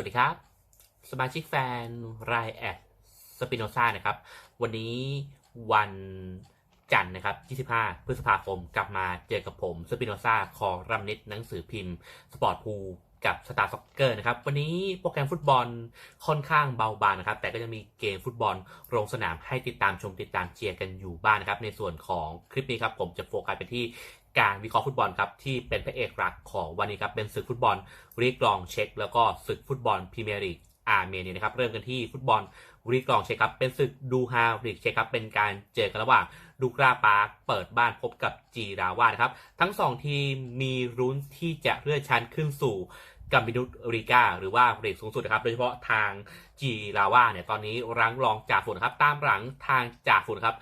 วัสดีครับ สมาชิกแฟนรายแอดสปิโนซ่านะครับ วันนี้วันจันทร์นะครับ 25 พฤษภาคมกลับมาเจอกับผมสปิโนซ่าคอรัมนิตหนังสือพิมพ์ สปอร์ตพูกับสตาร์ซ็อกเกอร์นะครับ วันนี้โปรแกรมฟุตบอลค่อนข้างเบาบางนะครับ แต่ก็จะมีเกมฟุตบอลลงสนามให้ติดตามชมติดตามเชียร์กันอยู่บ้านนะครับ ในส่วนของคลิปนี้ครับ ผมจะโฟกัสไปที่ การวิเคราะห์ฟุตบอลครับที่เป็นพระเอกหลักของวันนี้ครับเป็นศึกฟุตบอลรีกรองเช็ค แล้วก็ศึกฟุตบอลพรีเมียร์ลีกอาร์เมเนียนะครับเริ่มกันที่ฟุตบอลรีกรองเช็คครับเป็นศึกดูฮาลีกเช็คครับเป็นการเจอกันระหว่างดูกราปาร์เปิดบ้านพบกับจีราวานะครับทั้งสองทีมมีรุ้นที่จะเลื่อนชั้นขึ้นสู่กัมบินุตริกาหรือว่าเรกสูงสุดนะครับ โดยเฉพาะทางจีราว่าเนี่ยตอนนี้รั้งรองจากฝุ่นครับตามหลังทางจากฝุ่นครับ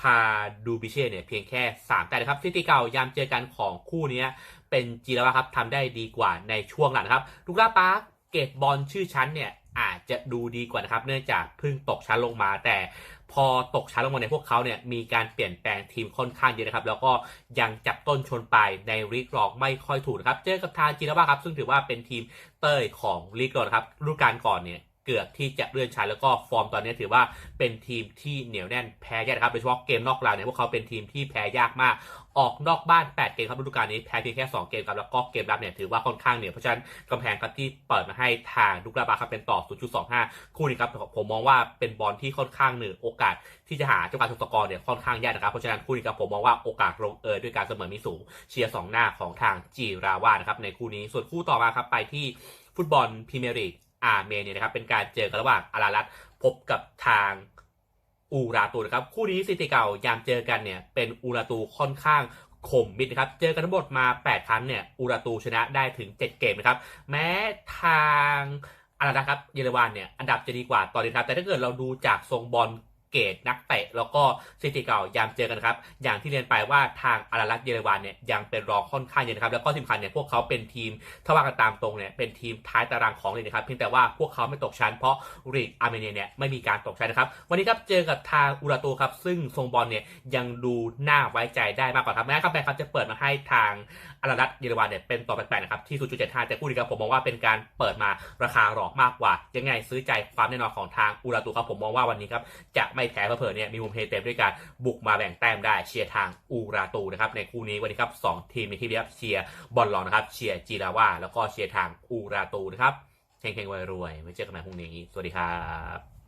พาดูบิเช่เนี่ยเพียงแค่ 3 แต่นะครับสถิติเก่ายามเจอกันของคู่นี้เป็นจีรว่าครับทำได้ดีกว่าในช่วงหลังครับลูกาปาร์คเกตบอลชื่อชั้นเนี่ยอาจจะดูดีกว่านะครับ เนื่องจากเพิ่งตกชั้นลงมา แต่พอตกชั้นลงมาในพวกเขาเนี่ยมีการเปลี่ยนแปลงทีมค่อนข้างเยอะนะครับ แล้วก็ยังจับต้นชนปลายในรีกรองไม่ค่อยถูกนะครับ เจอกับทางจีราว่าครับ ซึ่งถือว่าเป็นทีมเต้ยของลีกรองนะครับฤดูกาลก่อนเนี่ย เกือบที่จะเลื่อนชั้นแล้วก็ฟอร์มตอนนี้ถือว่าเป็นทีมที่เหนียวแน่นแพ้ยากนะครับโดยเฉพาะเกมนอกราวเนี่ยพวกเขาเป็นทีมที่แพ้ยากมาก ออกนอกบ้าน 8 เกมครับฤดูกาลนี้แพ้เพียงแค่ 2 เกมครับแล้วก็เกมรับเนี่ยถือว่าค่อนข้างเหนียวเพราะฉะนั้นกำแพงครับที่เปิดมาให้ทางดุกลาบาครับเป็นต่อ 0.25 คู่นี้ครับผมมองว่าเป็นบอลที่ค่อนข้างเหนือโอกาสที่จะหาเจ้าการทสกอร์เนี่ยค่อนข้างยากนะครับเพราะฉะนั้นคู่นี้ครับผมมองว่าโอกาสลงเอยด้วยการเสมอมีสูงเชียร์สองหน้าของทางจีราวานะครับในคู่นี้ส่วนคู่ต่อมาครับไปที่ฟุตบอลพรีเมียร์ลีก อาร์เมเนียนะครับเป็นการเจอกันระหว่างอารารัตพบกับทางอูราตูนะครับคู่นี้สิติเก่ายามเจอกันเนี่ยเป็นอูราตูค่อนข้างคมมิดนะครับ เจอกันทั้งหมดมา 8 ครั้งเนี่ยอูราตูชนะได้ถึง 7 เกมนะครับ แม้ทางอารารัตครับเยอรมันเนี่ยอันดับจะดีกว่าตอนนี้ครับ แต่ถ้าเกิดเราดูจากทรงบอล เกตนักเตะแล้วก็สถิติเก่ายามเจอกันครับ อย่างที่เรียนไปว่าทางอารารัตเยอรมันเนี่ยยังเป็นรองค่อนข้างเยอะนะครับ แล้วก็ที่สำคัญเนี่ยพวกเขาเป็นทีมถ้าว่ากันตามตรงเนี่ยเป็นทีมท้ายตารางของเลีกนะครับเพียงแต่ว่าพวกเขาไม่ตกชั้นเพราะลีกอาร์เมเนียเนี่ยไม่มีการตกชั้นนะครับ วันนี้ครับเจอกับทางอูราตูครับ ซึ่งทรงบอลเนี่ยยังดูน่าไว้ใจได้มากกว่าครับแม้ครับแบงครับจะเปิดมาให้ทางอารารัตเยอรมันเนี่ยเป็นต่อแปลกๆนะครับที่ 0.75 แต่คู่นี้ครับผมมองว่าเป็นการเปิดมาราคาหลอกมากกว่า ยังไงซื้อใจความแน่นอนของทางอูราตูครับผมมองว่าวันนี้ครับจะไม่แพ้เผลอๆเนี่ยมีมุมเฮเต็มด้วยการบุกมาแบ่งแต้มได้เชียร์ทางอูราตูนะครับในคู่นี้วันนี้ครับสองทีมในที่นี้ครับเชียร์บอลลองนะครับเชียร์จีราว่าแล้วก็เชียร์ทางอูราตูนะครับเฮงๆรวยๆไว้เจอกันใหม่พรุ่งนี้ สวัสดีครับ